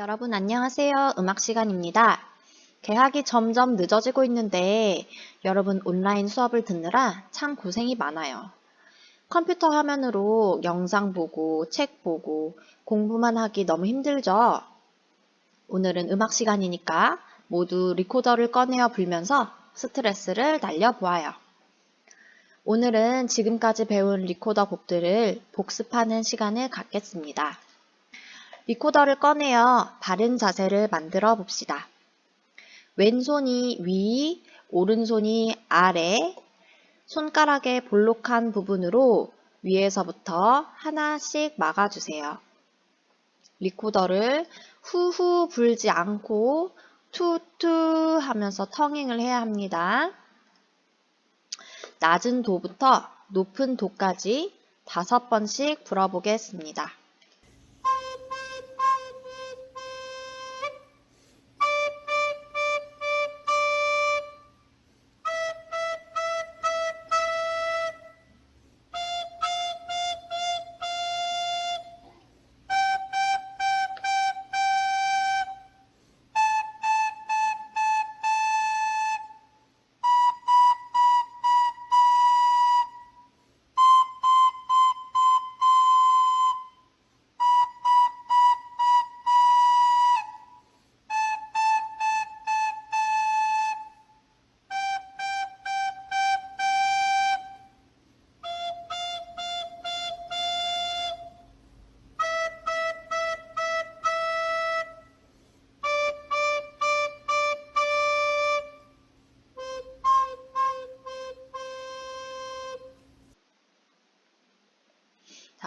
여러분 안녕하세요. 음악 시간입니다. 개학이 점점 늦어지고 있는데 여러분 온라인 수업을 듣느라 참 고생이 많아요. 컴퓨터 화면으로 영상 보고 책 보고 공부만 하기 너무 힘들죠? 오늘은 음악 시간이니까 모두 리코더를 꺼내어 불면서 스트레스를 날려보아요. 오늘은 지금까지 배운 리코더 곡들을 복습하는 시간을 갖겠습니다. 리코더를 꺼내어 바른 자세를 만들어 봅시다. 왼손이 위, 오른손이 아래, 손가락의 볼록한 부분으로 위에서부터 하나씩 막아주세요. 리코더를 후후 불지 않고 투투 하면서 텅잉을 해야 합니다. 낮은 도부터 높은 도까지 다섯 번씩 불어보겠습니다.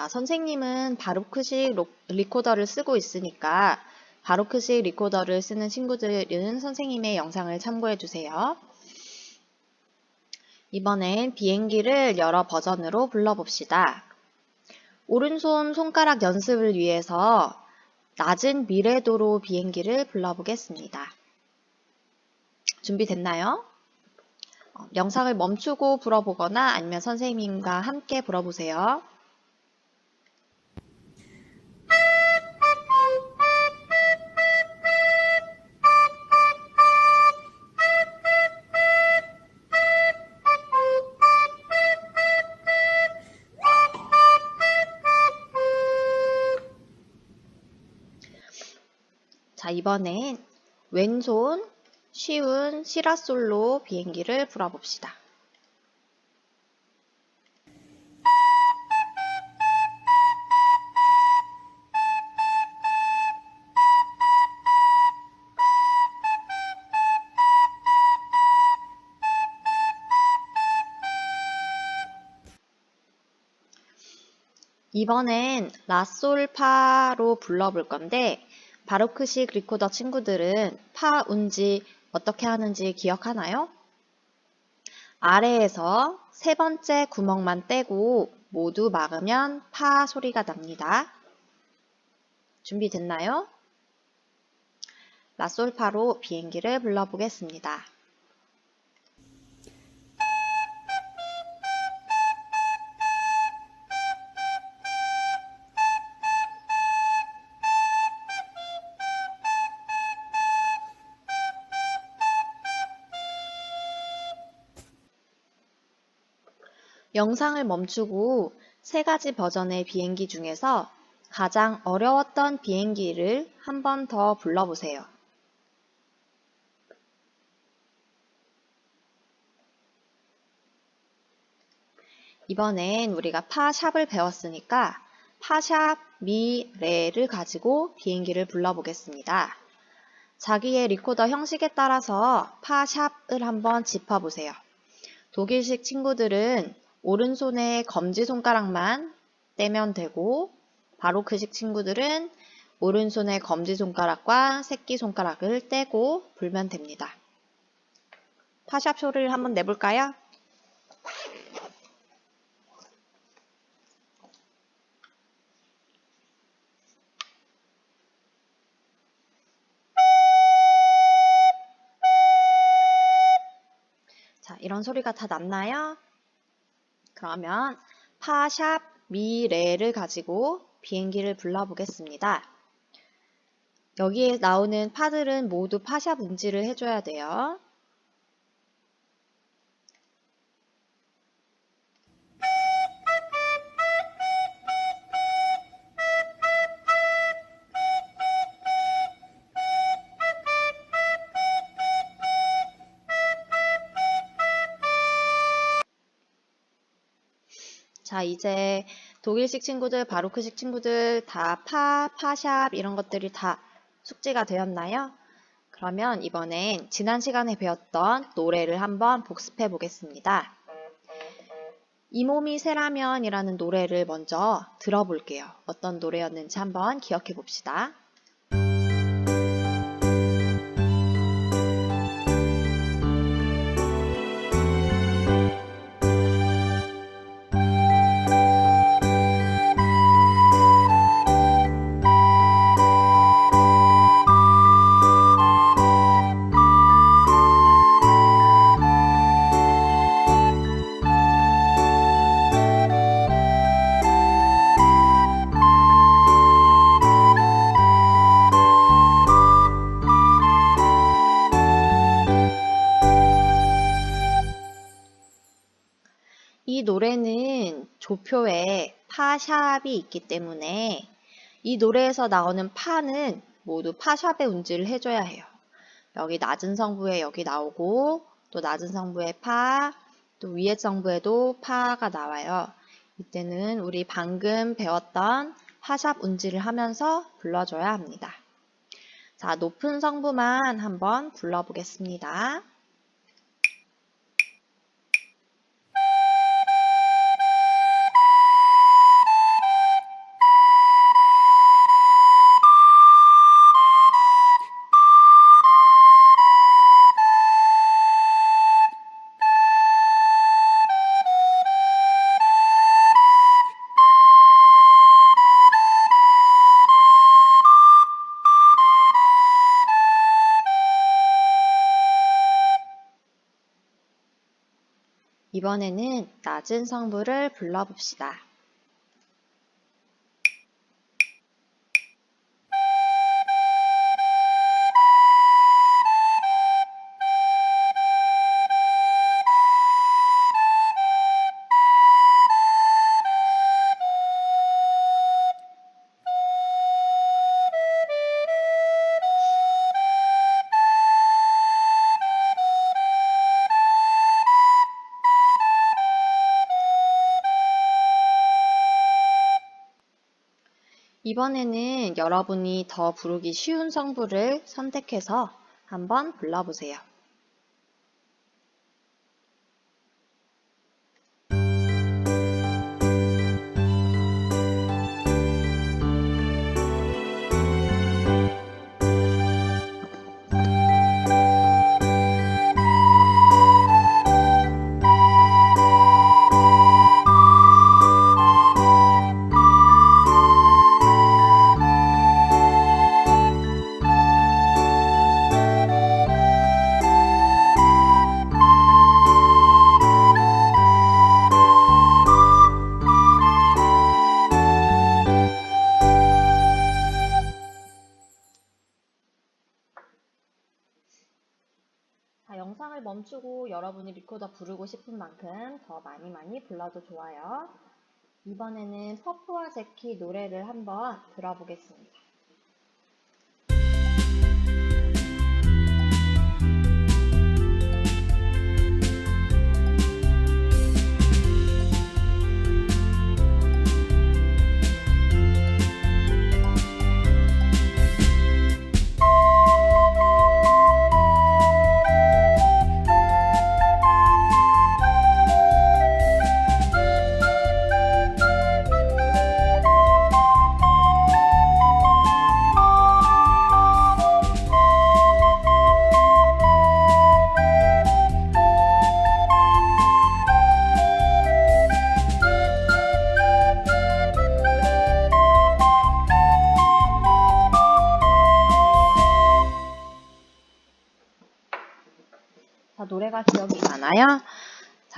자, 선생님은 바로크식 로- 리코더를 쓰고 있으니까 바로크식 리코더를 쓰는 친구들은 선생님의 영상을 참고해 주세요. 이번엔 비행기를 여러 버전으로 불러봅시다. 오른손 손가락 연습을 위해서 낮은 미래도로 비행기를 불러보겠습니다. 준비됐나요? 어, 영상을 멈추고 불어보거나 아니면 선생님과 함께 불어보세요. 자, 이번엔 왼손 쉬운 시라솔로 비행기를 불어봅시다. 이번엔 라솔파로 불러볼 건데 바로크식 리코더 친구들은 파 운지 어떻게 하는지 기억하나요? 아래에서 세 번째 구멍만 떼고 모두 막으면 파 소리가 납니다. 준비됐나요? 라솔파로 비행기를 불러보겠습니다. 영상을 멈추고 세 가지 버전의 비행기 중에서 가장 어려웠던 비행기를 한 번 더 불러보세요. 이번엔 우리가 파샵을 배웠으니까 파샵, 미, 레를 가지고 비행기를 불러보겠습니다. 자기의 리코더 형식에 따라서 파샵을 한번 짚어보세요. 독일식 친구들은 오른손에 검지손가락만 떼면 되고 바로크식 친구들은 오른손의 검지손가락과 새끼손가락을 떼고 불면 됩니다. 파샵 소리를 한번 내볼까요? 자, 이런 소리가 다 났나요? 그러면 파샵 미레를 가지고 비행기를 불러보겠습니다. 여기에 나오는 파들은 모두 파샵 운지를 해줘야 돼요. 자, 이제 독일식 친구들, 바로크식 친구들 다 파, 파샵 이런 것들이 다 숙지가 되었나요? 그러면 이번엔 지난 시간에 배웠던 노래를 한번 복습해 보겠습니다. 이 몸이 새라면이라는 노래를 먼저 들어볼게요. 어떤 노래였는지 한번 기억해 봅시다. 노래는 조표에 파샵이 있기 때문에 이 노래에서 나오는 파는 모두 파샵의 운지를 해줘야 해요. 여기 낮은 성부에 여기 나오고 또 낮은 성부에 파, 또 위에 성부에도 파가 나와요. 이때는 우리 방금 배웠던 파샵 운지를 하면서 불러줘야 합니다. 자, 높은 성부만 한번 불러보겠습니다. 이번에는 낮은 성부를 불러봅시다. 이번에는 여러분이 더 부르기 쉬운 성부를 선택해서 한번 불러보세요. 리코더 부르고 싶은 만큼 더 많이 많이 불러도 좋아요. 이번에는 퍼프와 제키 노래를 한번 들어보겠습니다.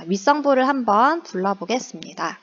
윗성부를 한번 불러보겠습니다.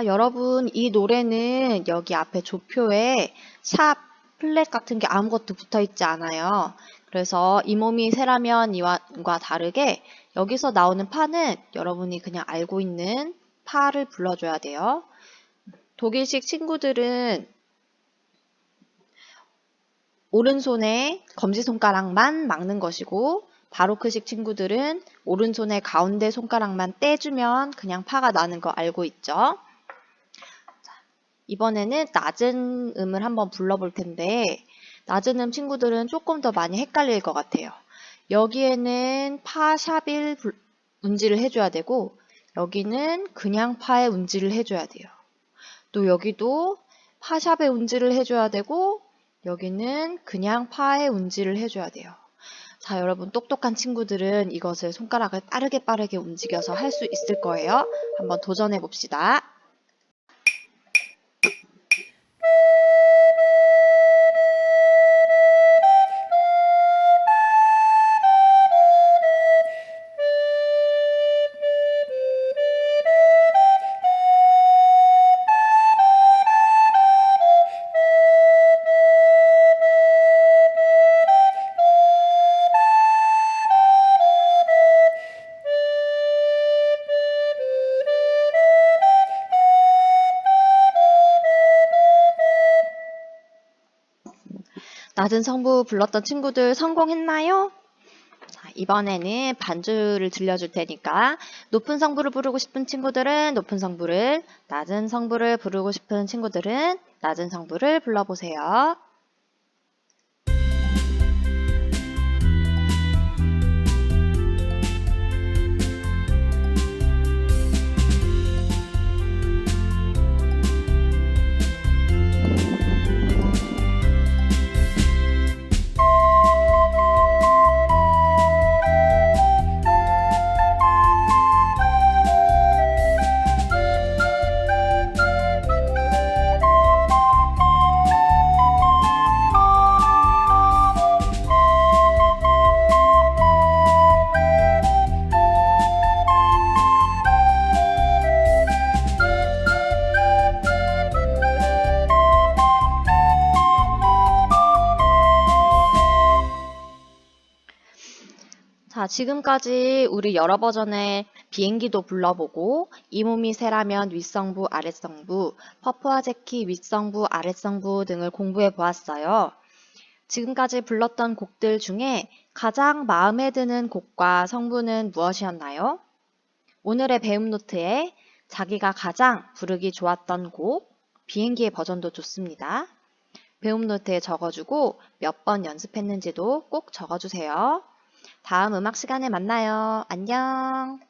자, 여러분, 이 노래는 여기 앞에 조표에 샵, 플랫 같은 게 아무것도 붙어 있지 않아요. 그래서 이 몸이 세라면 이와 다르게 여기서 나오는 파는 여러분이 그냥 알고 있는 파를 불러줘야 돼요. 독일식 친구들은 오른손에 검지손가락만 막는 것이고 바로크식 친구들은 오른손의 가운데 손가락만 떼주면 그냥 파가 나는 거 알고 있죠? 자, 이번에는 낮은 음을 한번 불러볼 텐데 낮은 음 친구들은 조금 더 많이 헷갈릴 것 같아요. 여기에는 파 샵일 불- 운지를 해줘야 되고 여기는 그냥 파의 운지를 해줘야 돼요. 또 여기도 파샵의 운지를 해줘야 되고 여기는 그냥 파의 운지를 해줘야 돼요. 자, 여러분 똑똑한 친구들은 이것을 손가락을 빠르게 빠르게 움직여서 할 수 있을 거예요. 한번 도전해 봅시다. 낮은 성부 불렀던 친구들 성공했나요? 자, 이번에는 반주를 들려줄 테니까 높은 성부를 부르고 싶은 친구들은 높은 성부를, 낮은 성부를 부르고 싶은 친구들은 낮은 성부를 불러보세요. 지금까지 우리 여러 버전의 비행기도 불러보고 이 몸이 새라면 윗성부, 아랫성부, 퍼프와 제키 윗성부, 아랫성부 등을 공부해 보았어요. 지금까지 불렀던 곡들 중에 가장 마음에 드는 곡과 성부는 무엇이었나요? 오늘의 배움 노트에 자기가 가장 부르기 좋았던 곡, 비행기의 버전도 좋습니다. 배움 노트에 적어주고 몇 번 연습했는지도 꼭 적어주세요. 다음 음악 시간에 만나요. 안녕.